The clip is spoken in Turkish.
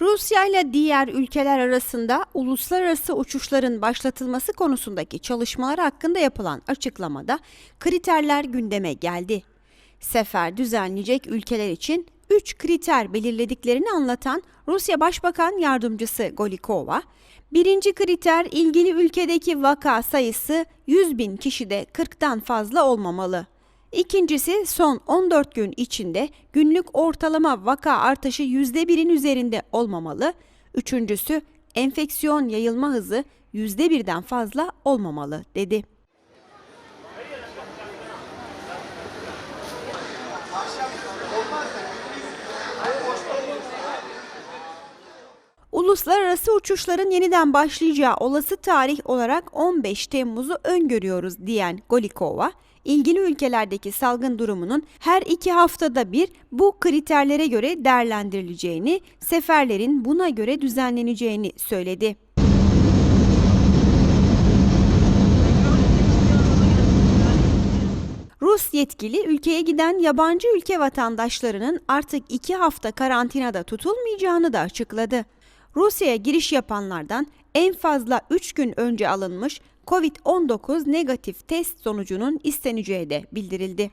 Rusya ile diğer ülkeler arasında uluslararası uçuşların başlatılması konusundaki çalışmalar hakkında yapılan açıklamada kriterler gündeme geldi. Sefer düzenleyecek ülkeler için 3 kriter belirlediklerini anlatan Rusya Başbakan Yardımcısı Golikova, birinci kriter ilgili ülkedeki vaka sayısı 100 bin kişide 40'tan fazla olmamalı. İkincisi son 14 gün içinde günlük ortalama vaka artışı %1'in üzerinde olmamalı. Üçüncüsü enfeksiyon yayılma hızı %1'den fazla olmamalı dedi. Uluslararası uçuşların yeniden başlayacağı olası tarih olarak 15 Temmuz'u öngörüyoruz diyen Golikova, ilgili ülkelerdeki salgın durumunun her iki haftada bir bu kriterlere göre değerlendirileceğini, seferlerin buna göre düzenleneceğini söyledi. Rus yetkili ülkeye giden yabancı ülke vatandaşlarının artık iki hafta karantinada tutulmayacağını da açıkladı. Rusya'ya giriş yapanlardan en fazla 3 gün önce alınmış COVID-19 negatif test sonucunun isteneceği de bildirildi.